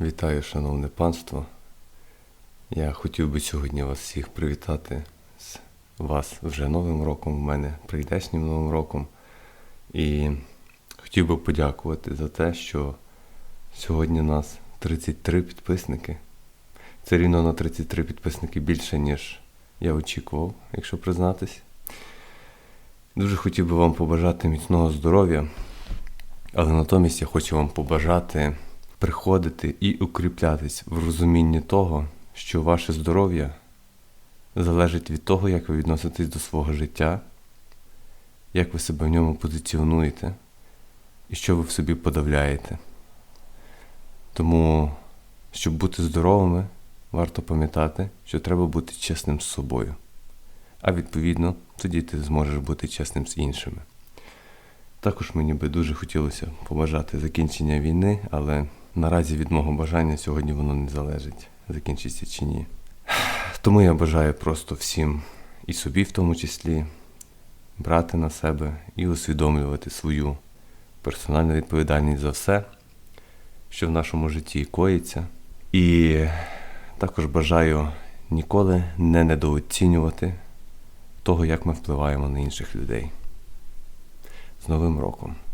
Вітаю, шановне панство. Я хотів би сьогодні вас всіх привітати з вас вже Новим роком, в мене прийдешнім Новим роком. І хотів би подякувати за те, що сьогодні нас 33 підписники. Це рівно на 33 підписники більше, ніж я очікував, якщо признатись. Дуже хотів би вам побажати міцного здоров'я, але натомість я хочу вам побажати приходити і укріплятись в розумінні того, що ваше здоров'я залежить від того, як ви відноситесь до свого життя, як ви себе в ньому позиціонуєте і що ви в собі подавляєте. Тому, щоб бути здоровими, варто пам'ятати, що треба бути чесним з собою. А відповідно, тоді ти зможеш бути чесним з іншими. Також мені би дуже хотілося побажати закінчення війни, але наразі від мого бажання сьогодні воно не залежить, закінчиться чи ні. Тому я бажаю просто всім і собі в тому числі брати на себе і усвідомлювати свою персональну відповідальність за все, що в нашому житті коїться. І також бажаю ніколи не недооцінювати того, як ми впливаємо на інших людей. З Новим роком!